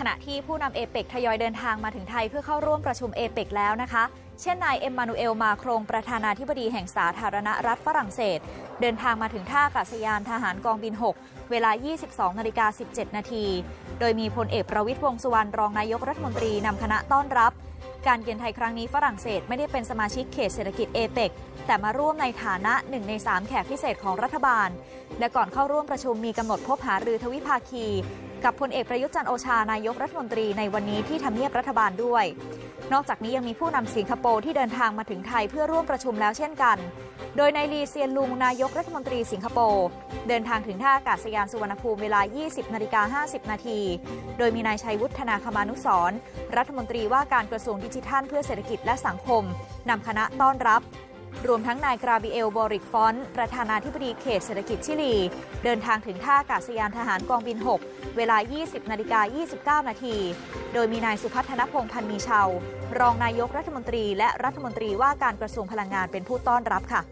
ขณะที่ผู้นำเอเปกทยอยเดินทางมาถึงไทยเพื่อเข้าร่วมประชุมเอเปกแล้วนะคะ เช่นนายเอ็มมานูเอลมาโครงประธานาธิบดีแห่งสาธารณรัฐฝรั่งเศส เดินทางมาถึงท่าอากาศยานทหารกองบิน 6 เวลา 22นาฬิกา17 นาที โดยมีพลเอกประวิตยวงสุวรรณรองนายกรัฐมนตรีนำคณะต้อนรับ การเยือนไทยครั้งนี้ฝรั่งเศสไม่ได้เป็นสมาชิกเขตเศรษฐกิจเอเปกแต่มาร่วมในฐานะหนึ่งใน3แขกพิเศษของรัฐบาล และก่อนเข้าร่วมประชุมมีกำหนดพบหารือทวิภาคี กับพลเอกประยุทธ์จันโอชานายกรัฐมนตรีในวันนี้ที่ทำเนียบรัฐบาลด้วย นอกจากนี้ยังมีผู้นำสิงคโปร์ที่เดินทางมาถึงไทยเพื่อร่วมประชุมแล้วเช่นกัน โดยนายลีเซียนลุงนายกรัฐมนตรีสิงคโปร์เดินทางถึงท่าอากาศยานสุวรรณภูมิเวลา 20นาฬิกา50 นาที โดยมีนายชัยวุฒนาคมานุสรรัฐมนตรีว่าการกระทรวงดิจิทัล เพื่อเศรษฐกิจและสังคมนำคณะต้อนรับ รวมทั้งนายกราบิเอล บอริกฟอนประธานาธิบดีเขตเศรษฐกิจชิลี เดินทางถึงท่าอากาศยานทหารกองบิน 6 เวลา 20นาฬิกา29 นาที โดยมีนายสุพัฒนพงษ์พันมีเชาวรองนายกรัฐมนตรีและรัฐมนตรีว่าการกระทรวงพลังงานเป็นผู้ต้อนรับค่ะ